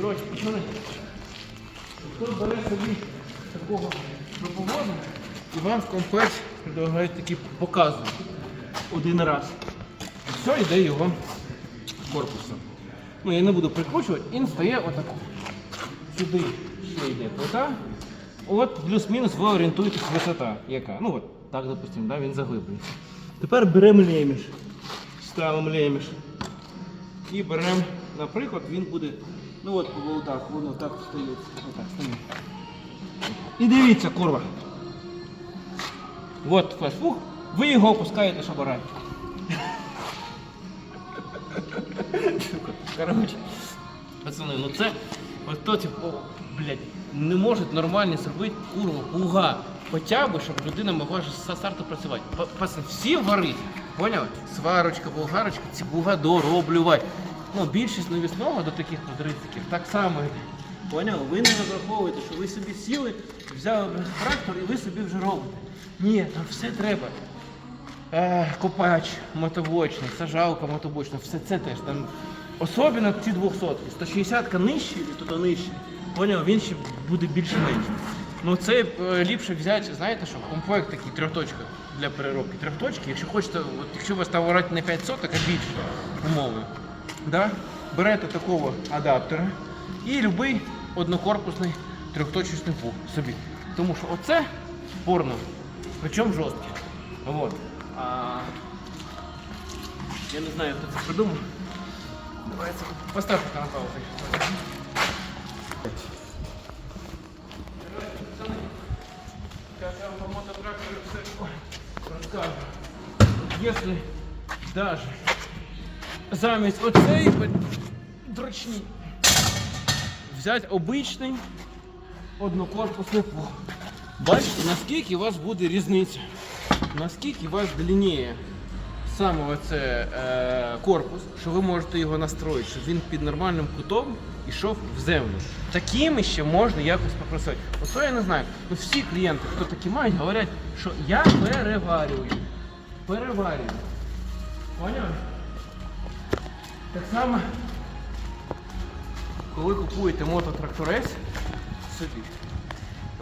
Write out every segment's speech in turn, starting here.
Коротше, пацани, хто бере собі такого допомогу, і вам в комплект предлагають такі покази один раз. І все йде його корпусом. Ну, я не буду прикручувати, він стає отако. Сюди ще йде плита. От плюс-мінус ви орієнтуєтесь висота, яка. Ну от, так, допустимо, да, він заглиблюється. Тепер беремо леміш. Ставимо леміш. І беремо, наприклад, він буде, ну от по болтах, воно так стається. Отак стає. І дивіться, курва. От флешфух, ви його опускаєте, орати. Коротше, пацани, ну це от то, типу, блядь, не можуть нормально зробити курва, пуга. Хоча б, щоб людина могла ж з старту працювати. Пацани, всі варить, поняли? Сварочка, болгарочка, ці буга дороблювати. Ну, більшість навісного до таких подрицьків так само. Поняли? Ви не розраховуєте, що ви собі сіли, взяли трактор і ви собі вже робите. Ні, там все треба. Е, копач мотобочний, сажалка мотобочна, все це теж там. Особливо ці 200 160 нижчі і тут нижчі. Поняв, він ще буде більше-менше. Ну це е, ліпше взяти, знаєте що, комплект такий трьохточка для переробки. Трьохточки, якщо хочете, от, якщо у вас там орати не 5 соток, а більше умови. Да? Берете такого адаптера і будь-який однокорпусний трьохточечний пух собі. Тому що оце порно, причому жорстке. Вот. А, я не знаю, хто це придумав. Давайте поставте на паузу. Если даже замість оцей дрочні взяти обичний однокорпусний плуг. Бачите, наскільки у вас буде різниця? Наскільки у вас длинніє саме оце, е, корпус, що ви можете його настроїти, щоб він під нормальним кутом йшов в землю. Такими ще можна якось попросити. Оце я не знаю. Ну всі клієнти, хто такі мають, говорять, що я переварюю. Переварюю. Поняв? Так само, коли купуєте мототракторець собі,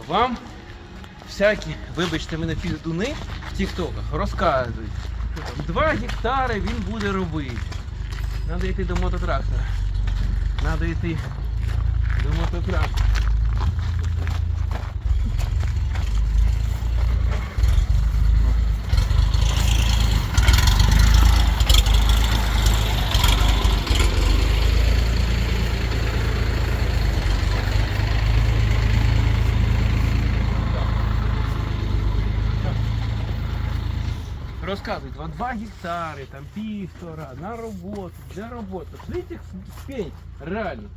вам всякі, вибачте мене, піздуни в тіктоках розказують, що там 2 гектари він буде робити. Треба йти до мототрактора. Треба йти до мототрактора. Розказують, вам 2 гектари, там півтора, на роботу, для роботи. Слухайте, спень, реально.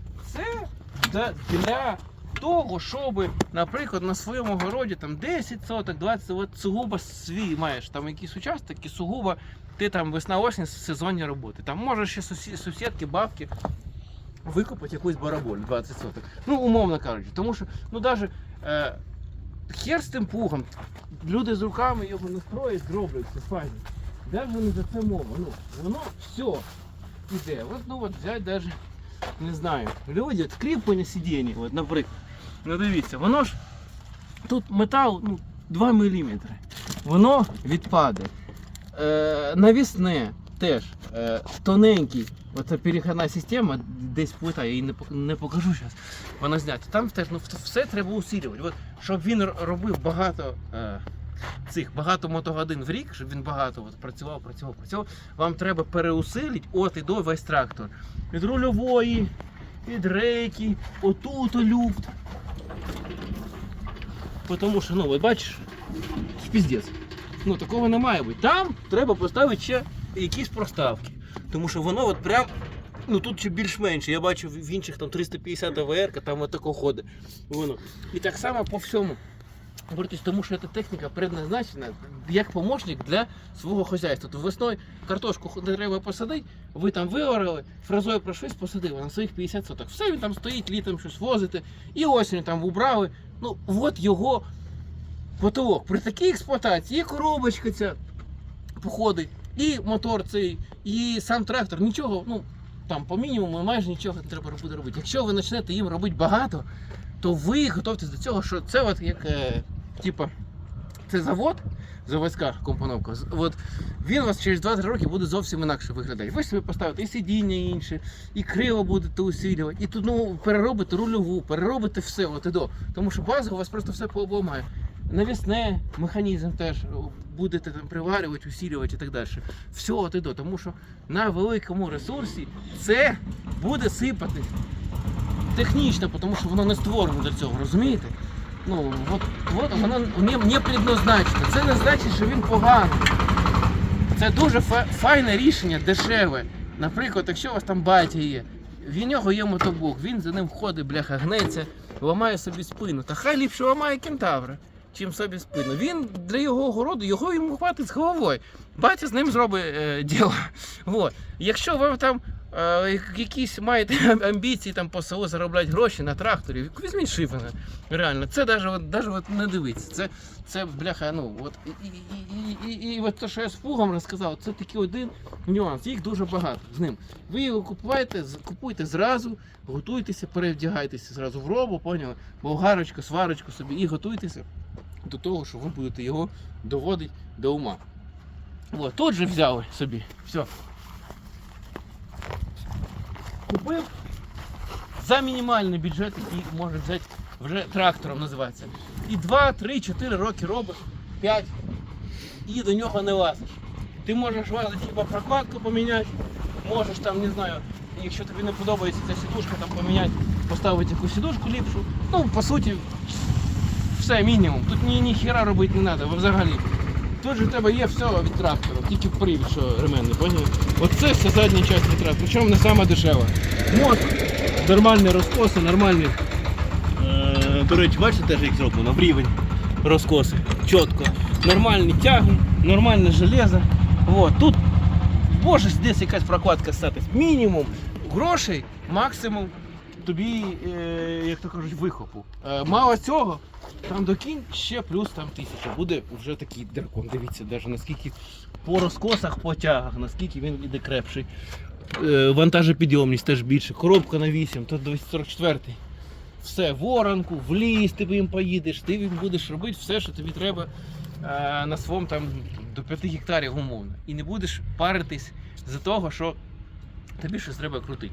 Це для, того, щоб, наприклад, на своєму городі там 10 соток, 20, от сугубо свій маєш там якийсь участок, і сугубо ти там весна-осінь сезонні роботи. Там можеш ще сусідки, бабки викопати якусь бараболь 20 соток. Ну, умовно кажучи, тому що, ну навіть хер з тим пугом, люди з руками його настроять, зроблять, це файно. Даже не за це мова. Ну, воно все іде. От, ну от взять даже, не знаю, люди, от кріплення сидіння, от, наприклад. Ну дивіться, воно ж тут метал ну, 2 мм. Воно відпаде. Е, навісне теж е, тоненький. Оце перехідна система, десь плита, я її не, не покажу зараз. Вона знята. Там теж ну, все треба усилювати. От, щоб він робив багато е, цих багато мотогодин в рік, щоб він багато от, працював, працював, працював, вам треба переусилити от і до весь трактор. Від рульової, від рейки, отут люфт. Тому що, ну, от бачиш, піздець. Ну, такого не має бути. Там треба поставити ще якісь проставки. Тому що воно от прям. Ну тут ще більш-менше. Я бачу в інших там 350 АВР, там отако ходить. Воно. І так само по всьому. Тому що ця техніка предназначена як помощник для свого хазяйства. Тобто весною картошку треба посадити, ви там виорали, фразою пройшлись, посадили на своїх 50 соток. Все він там стоїть, літом щось возите, і осінь там убрали. Ну, от його потолок. При такій експлуатації коробочка ця походить, і мотор цей, і сам трактор, нічого, ну, там по мінімуму майже нічого не треба буде робити. Якщо ви почнете їм робити багато, то ви готуйтесь до цього, що це от як е, типа, це завод, заводська компоновка. От він у вас через 2-3 роки буде зовсім інакше виглядати. Ви ж собі поставите і сидіння інше, і криво будете усилювати, і тут ну, переробите рульову, переробите все от і до. Тому що базово у вас просто все пообламає. Навісне механізм теж будете там приварювати, усилювати і так далі. Все от до. Тому що на великому ресурсі це буде сипати технічно, тому що воно не створено для цього, розумієте? Ну, от, от воно не, не предназначено. Це не значить, що він поганий. Це дуже файне рішення, дешеве. Наприклад, якщо у вас там батя є, в нього є мотоблок, він за ним ходить, бляха, гнеться, ламає собі спину. Та хай ліпше ламає кентавра, чим собі спину. Він для його городу, його йому хватить з головою. Батя з ним зробить е, діло. Вот. Якщо ви там е, якісь маєте амбіції там по селу заробляти гроші на тракторі, візьміть шифена. Реально, це навіть, от не дивіться. Це, це бляха, ну от і, і, і, і, і, от те, що я з пугом розказав, це такий один нюанс. Їх дуже багато з ним. Ви його купуєте, купуйте зразу, готуйтеся, перевдягайтеся зразу в робу, поняли? Болгарочку, сварочку собі і готуйтеся до того, що ви будете його доводити до ума. От, тут же взяли собі. Все. Купив за мінімальний бюджет, який може взяти вже трактором називається. І 2, 3, 4 роки робиш, 5 і до нього не лазиш. Ти можеш лазити хіба прокладку поміняти, можеш там, не знаю, якщо тобі не подобається ця сідушка, там поміняти, поставити якусь сідушку ліпшу. Ну, по суті, все, мінімум. Тут ні, ні хіра робити не треба, взагалі. Тут же в тебе є все від трактора, тільки привід, що ременний, поняли? Оце вся задня частина трактора, причому не сама дешева. Мозк, нормальні розкоси, нормальні. Е, до речі, бачите теж як зроблено, в рівень розкоси. Чітко. Нормальні тяги, нормальне железо. Вот. Тут може десь якась прокладка статись. Мінімум грошей, максимум тобі, е, як то кажуть, вихопу. Е, мало цього, там докінь ще плюс там тисяча. Буде вже такий дракон. Дивіться, навіть наскільки по розкосах, по тягах, наскільки він іде крепший. Е, вантажопідйомність теж більше. Коробка на 8, то 244. Все, воронку, в ліс ти їм поїдеш, ти будеш робити все, що тобі треба е, на своєму там до 5 гектарів умовно. І не будеш паритись за того, що тобі щось треба крутити.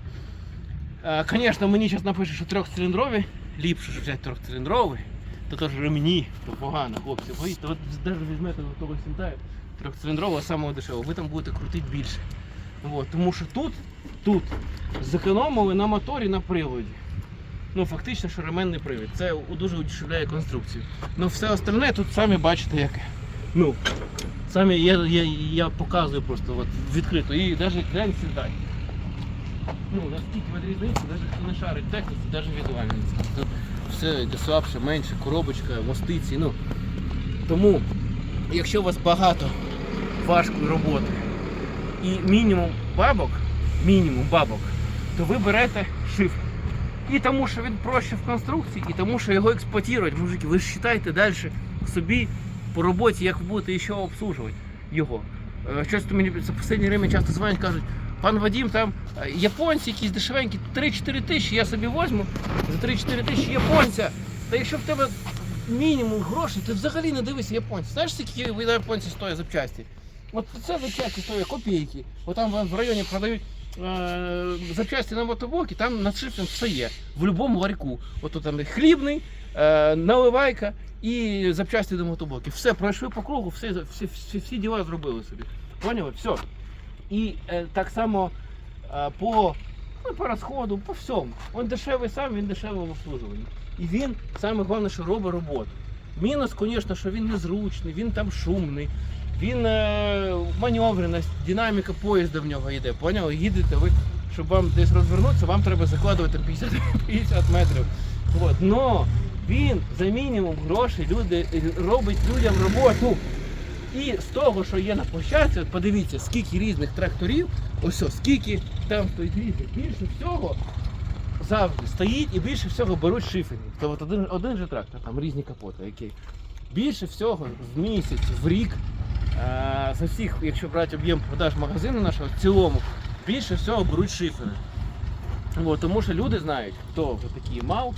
Е, Звісно, мені зараз напишуть, що трьохциліндрові, ліпше ж взяти трьохциліндровий, то теж ремені, то погано, хлопці. Боїться, от навіть візьмете того сінтаю трьохциліндрового самого дешевого, ви там будете крутити більше. От, тому що тут, тут зекономили на моторі на приводі. Ну, фактично, що ременний привід. Це дуже удешевляє конструкцію. Ну, все остальне тут самі бачите, яке. Ну, самі я, я, я показую просто от, відкрито. І навіть глянь сідай. Ну, наскільки від різниці, навіть хто не шарить техніці, навіть візуально. Все йде слабше, менше, коробочка, мостиці. Ну. Тому, якщо у вас багато важкої роботи і мінімум бабок, мінімум бабок, то ви берете шифр. І тому, що він проще в конструкції, і тому, що його експлуатують, мужики, ви ж вважаєте далі собі по роботі, як ви будете ще обслужувати його. Е, Щось мені за останнє время часто дзвонять, кажуть, пан Вадим, там е, японці якісь дешевенькі, 3-4 тисячі я собі возьму за 3-4 тисячі японця. Та якщо в тебе мінімум грошей, ти взагалі не дивися японців. Знаєш, скільки ви японці стоять запчасті? От це запчасті стоять копійки. От в районі продають е, запчасті на мотоблоки, там над шрифтом все є. В будь-якому ларьку. От тут там хлібний, е, наливайка і запчасті до мотоблоків. Все, пройшли по кругу, все, всі, всі, всі діла зробили собі. Поняли? Все. І е, так само е, по, ну, по розходу, по всьому. Він дешевий сам, він дешевий в. І він саме головне, що робить роботу. Мінус, звісно, що він незручний, він там шумний, він е, маневреність, динаміка поїзда в нього йде. Поняли? Їдете ви, щоб вам десь розвернутися, вам треба закладувати 50, 50 метрів. От. Він за мінімум грошей люди, робить людям роботу. І з того, що є на площадці, от подивіться, скільки різних тракторів, ось о, скільки там стоїть різних, більше всього завжди стоїть і більше всього беруть шиферів. То от один, один же трактор, там різні капоти, які. Більше всього в місяць, в рік, е, за всіх, якщо брати об'єм продаж магазину нашого в цілому, більше всього беруть шифери. Тому що люди знають, хто такий мав,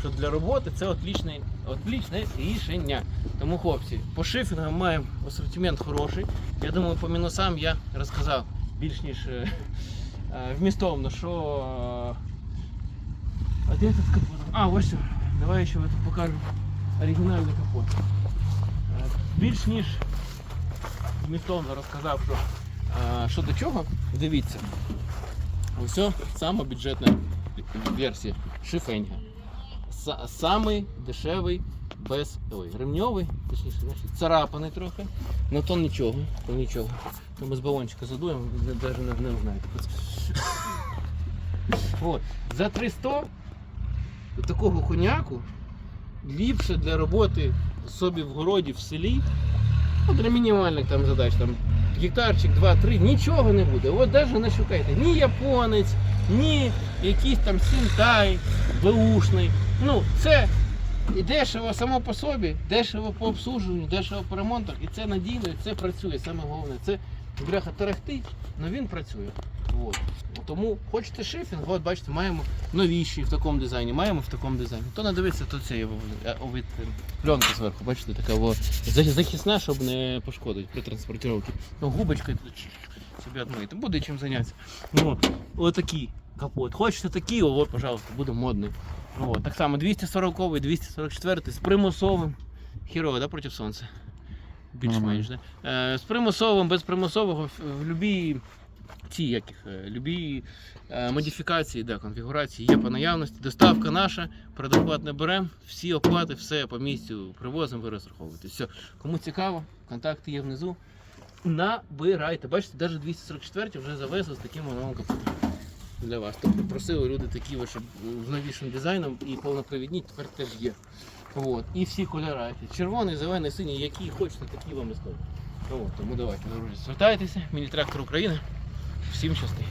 що для роботи це отлічне, отлічне рішення. Тому, хлопці, по шифінгам маємо асортимент хороший. Я думаю, по мінусам я розказав більш ніж е, е, вмістовно, що. А де тут капот? А, ось. він. Давай ще тут покажу оригінальний капот. Е, Більш ніж вмістовно розказав, що, е, що до чого. Дивіться. Ось сама бюджетна версія шифенга. Са- Самий дешевий, без. Ой, ремньовий, точніше, царапаний трохи. Ну то нічого, то нічого. То ми з балончика задуємо, навіть не, не знаєте. От. За 300 такого коняку ліпше для роботи собі в городі, в селі. Ну, для мінімальних там задач, там гектарчик, 2-3, нічого не буде. От навіть не шукайте. Ні японець, ні якийсь там сінтай, беушний. Ну, це і дешево само по собі, дешево по обслужуванню, дешево по ремонтах. І це надійно, і це працює. Саме головне. Це бляха тарахтить, але він працює. От. Тому хочете шифінг, от бачите, маємо новіші в такому дизайні, маємо в такому дизайні. То не дивиться, то це є від пленки зверху, бачите, така во, захисна, щоб не пошкодити при транспортировці. Ну, губочкою тут собі відмити. Буде чим зайнятися. Ну, отакий капот. Хочете такий, о, от, пожалуйста, буде модний. Ну, от, так само 240-й, 244 з примусовим. Хірово, да, проти сонця? Більш-менш, да? Е, з примусовим, без примусового в, в любій ці яких, е, любі е, модифікації, да, конфігурації є по наявності. Доставка наша, предоплат не беремо, всі оплати, все по місцю привозимо, ви розраховуєте. Все. Кому цікаво, контакти є внизу. Набирайте. Бачите, навіть 244 вже завезли з таким аналогом для вас. Тобто просили люди такі, щоб з новішим дизайном і повнопривідні тепер теж є. От. І всі кольори. Червоний, зелений, синій, які хочете, такі вам і. От, тому давайте, друзі, звертайтеся. Міні-трактор України. Всім щасти.